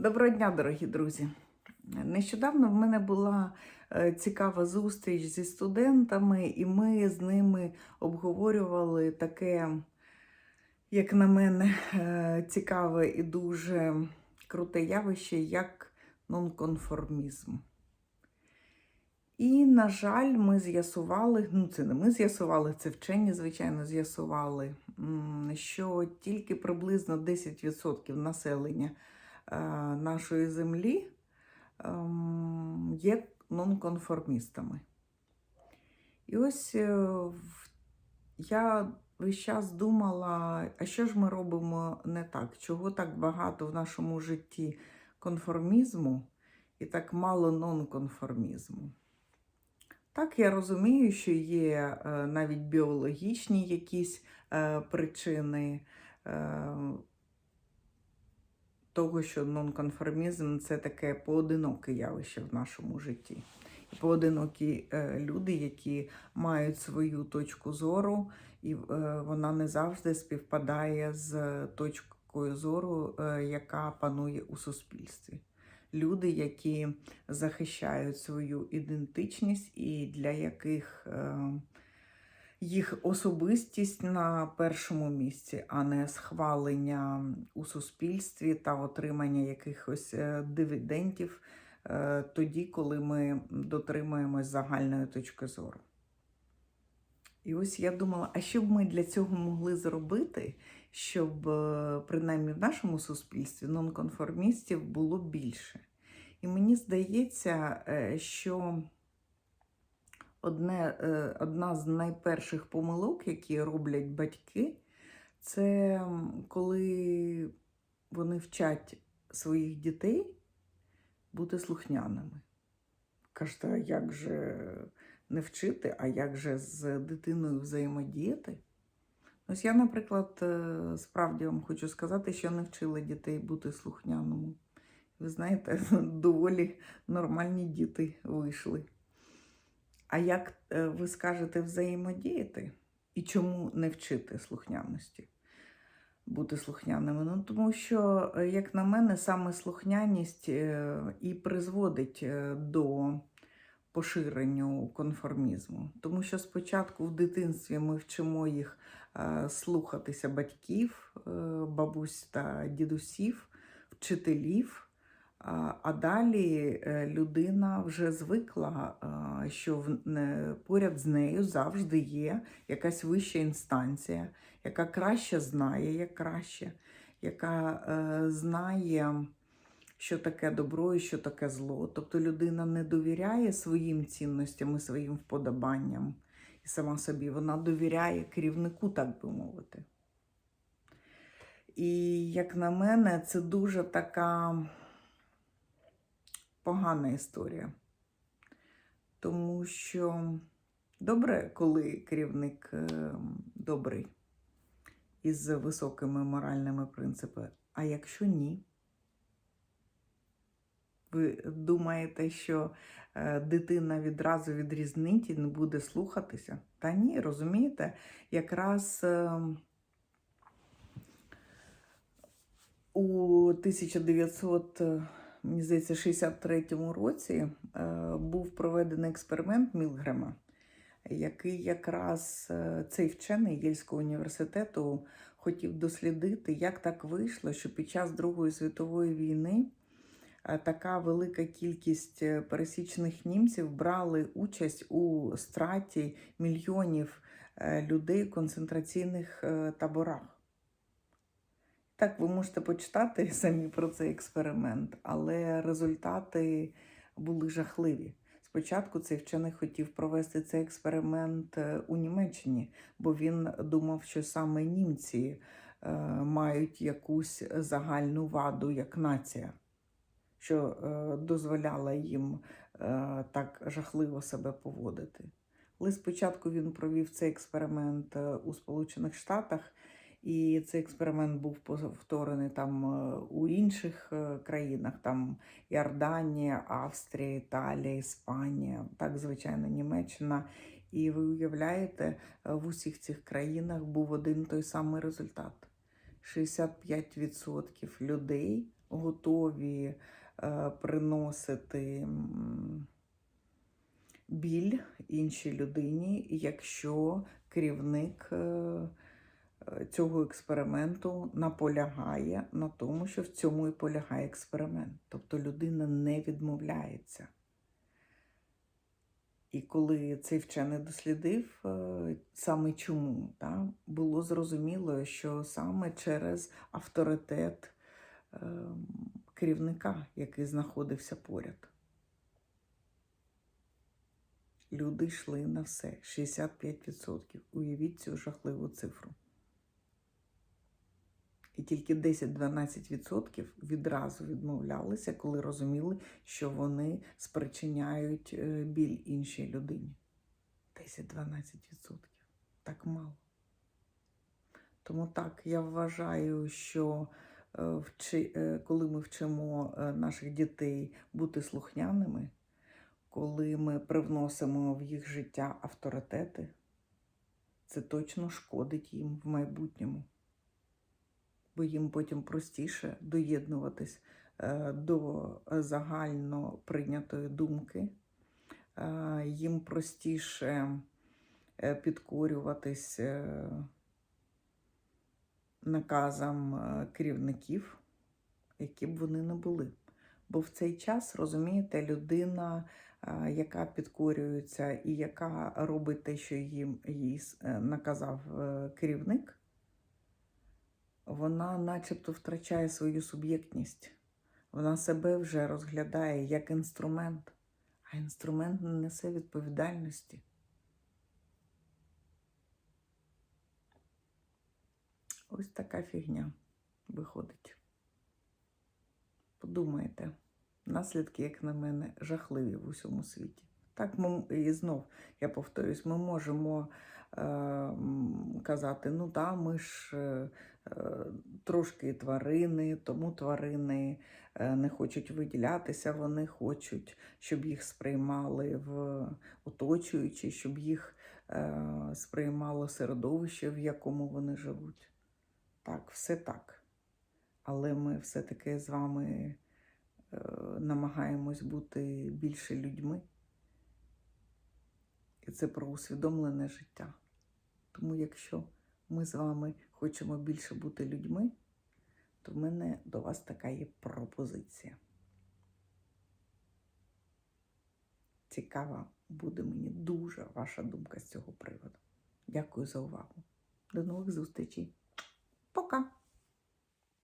Доброго дня, дорогі друзі. Нещодавно в мене була е, цікава зустріч зі студентами, і ми з ними обговорювали таке, як на мене, е, цікаве і дуже круте явище, як нонконформізм. І, на жаль, ми з'ясували, ну це не ми з'ясували, це вчені, звичайно, з'ясували, що тільки приблизно 10% населення нашої землі ем, є нонконформістами. І ось е, я весь час думала, а що ж ми робимо не так? Чого так багато в нашому житті конформізму і так мало нонконформізму? Так, я розумію, що є е, навіть біологічні якісь е, причини е, того, що нонконформізм це таке поодиноке явище в нашому житті. Поодинокі е, люди, які мають свою точку зору, і е, вона не завжди співпадає з точкою зору, е, яка панує у суспільстві. Люди, які захищають свою ідентичність і для яких е, їх особистість на першому місці, а не схвалення у суспільстві та отримання якихось е, дивідендів е, тоді, коли ми дотримуємось загальної точки зору. І ось я думала, а що б ми для цього могли зробити, щоб е, принаймні в нашому суспільстві нонконформістів було більше. І мені здається, що одне, е, одна з найперших помилок, які роблять батьки, це коли вони вчать своїх дітей бути слухняними. Кажете, а як же не вчити, а як же з дитиною взаємодіяти? Ось я, наприклад, е, справді вам хочу сказати, що не вчила дітей бути слухняними. Ви знаєте, доволі нормальні діти вийшли. А як е, ви скажете взаємодіяти? І чому не вчити слухняності? Бути слухняними? Ну, тому що, е, як на мене, саме слухняність е, і призводить до поширенню конформізму. Тому що спочатку в дитинстві ми вчимо їх слухатися батьків, бабусь та дідусів, вчителів. А далі е, людина вже звикла, що поряд з нею завжди є якась вища інстанція, яка краще знає, як краще, яка е, знає, що таке добро і що таке зло. Тобто людина не довіряє своїм цінностям і своїм вподобанням і сама собі, вона довіряє керівнику, так би мовити. І як на мене, це дуже така погана історія. Тому що добре, коли керівник е, добрий із високими моральними принципами. А якщо ні, ви думаєте, що е, дитина відразу відрізнить і не буде слухатися? Та ні, розумієте, якраз. е, У 1900, е, мені здається, 63 році е, був проведений експеримент Мілгрема, який якраз е, цей вчений Єльського університету хотів дослідити, як так вийшло, що під час Другої світової війни е, така велика кількість пересічних німців брали участь у страті мільйонів людей в концентраційних таборах. Так, ви можете почитати самі про цей експеримент, але результати були жахливі. Спочатку цей вчений хотів провести цей експеримент е, у Німеччині, бо він думав, що саме німці е, мають якусь загальну ваду як нація, що е, дозволяла їм е, так жахливо себе поводити. Але спочатку він провів цей експеримент е, у Сполучених Штатах. І цей експеримент був повторений там е, у інших е, країнах, там Йорданія, Австрія, Італія, Іспанія, так, звичайно, Німеччина. І ви уявляєте, е, в усіх цих країнах був один той самий результат: 65% людей готові приносити біль іншій людині, якщо керівник цього експерименту наполягає на тому, що в цьому і полягає експеримент. Тобто людина не відмовляється. І коли цей вчений дослідив, е, саме чому, та, було зрозуміло, що саме через авторитет е, керівника, який знаходився поряд. Люди йшли на все 65%. Уявіть цю жахливу цифру. І тільки 10-12% відразу відмовлялися, коли розуміли, що вони спричиняють е, біль іншій людині. 10-12%. Так мало. Тому так, я вважаю, що е, е, коли ми вчимо наших дітей бути слухняними, коли ми привносимо в їх життя авторитети, це точно шкодить їм в майбутньому бо їм потім простіше доєднуватись е, до загально прийнятої думки, е, їм простіше е, підкорюватись наказам керівників, які б вони не були. Бо в цей час, розумієте, людина, яка підкорюється і яка робить те, що їм їй наказав керівник, вона начебто втрачає свою суб'єктність. Вона себе вже розглядає як інструмент, а інструмент не несе відповідальності. Ось така фігня виходить. Подумайте, наслідки, як на мене, жахливі в усьому світі. Так, ми, і знов, я повторюсь, ми можемо е, казати, ну так, ми ж е, трошки тварини, тому тварини е, не хочуть виділятися, вони хочуть, щоб їх сприймали в оточуючі, щоб їх е, сприймало середовище, в якому вони живуть. Так, все так. Але ми все-таки з вами е, намагаємось бути більше людьми. І це про усвідомлене життя. Тому якщо ми з вами хочемо більше бути людьми, то в мене до вас така є пропозиція. Цікава буде мені дуже ваша думка з цього приводу. Дякую за увагу. До нових зустрічей. Пока!